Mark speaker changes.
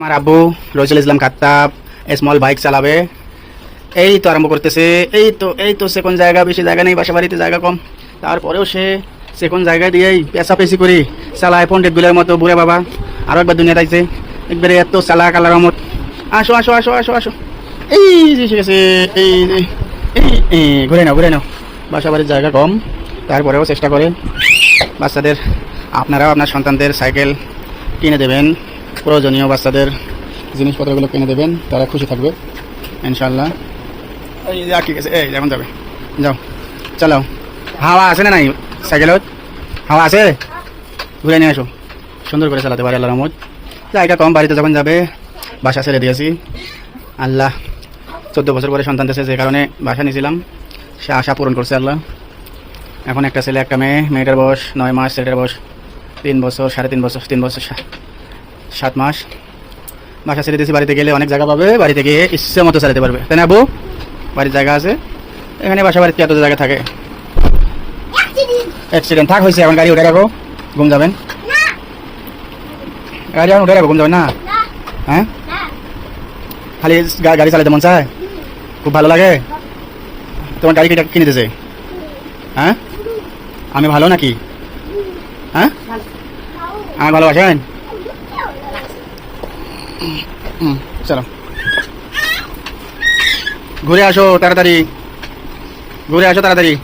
Speaker 1: আমার আব্বু Rajul Islam Khattab small bike চালাবে। এই তো আরম্ভ করতেছে এই তো এই তো সে কোন জায়গা বেশি জায়গা নেই বাসা বাড়িতে জায়গা কম। তারপরেও সে সে কোন জায়গায় দিয়েই পেশাপেশি করি চালায় পন্ডিত গুলের মতো বুড়ে বাবা। আরও একবার দুনিয়া তাইছে একবারে এত চালা কালার মত আসো আসো আসো আসো আসো। এই এই যে, এই এই, ঘুরে নাও ঘুরে নাও। বাসা বাড়ির জায়গা কম তারপরেও চেষ্টা করে। বাচ্চাদের আপনারাও আপনার সন্তানদের সাইকেল কিনে দেবেন। প্রয়োজনীয় বাচ্চাদের জিনিসপত্রগুলো কিনে দেবেন, তারা খুশি থাকবে ইনশাল্লাহ এই আটকে গেছে এই যেমন যাবে। যাও, চালাও। হাওয়া আছে না নাই সাইকেলত হাওয়া আছে? ঘুরে নিয়ে আসো। সুন্দর করে চালাতে পারে আল্লাহ রহমত। জায়গা কম, বাড়িতে যখন যাবে, বাসা ছেড়ে দিয়েছি। আল্লাহ, চোদ্দ বছর পরে সন্তান দেশে যে কারণে বাসা নিয়েছিলাম। সে আশা পূরণ করছে আল্লাহ। এখন একটা ছেলে, একটা মেয়ে, মেয়েটার বয়স নয় মাস, ছেলেটার বয়স তিন বছর, সাড়ে তিন বছর তিন বছর সাত মাস। বাসা ছেড়ে দিয়েছি বাড়িতে গেলে অনেক জায়গা পাবে বাড়িতে গিয়ে ইচ্ছে মতো চালাতে পারবে। তাই না আবু বাড়ির জায়গা আছে। এখানে বাসা বাড়িতে এত জায়গা থাকে। অ্যাক্সিডেন্ট থাক হয়েছে এখন গাড়ি উঠে রাখো। ঘুম যাবেন? গাড়ি এখন উঠে রাখো ঘুম যাবেন না? হ্যাঁ? খালি গাড়ি চালাতে মন চায়? খুব ভালো লাগে? তোমার গাড়ি কিনে কিনে দিয়েছে? হ্যাঁ? আমি ভালো নাকি? হ্যাঁ? আমাকে ভালোবাসেন? চলো। ঘুরে আসো তাড়াতাড়ি। ঘুরে আসো তাড়াতাড়ি।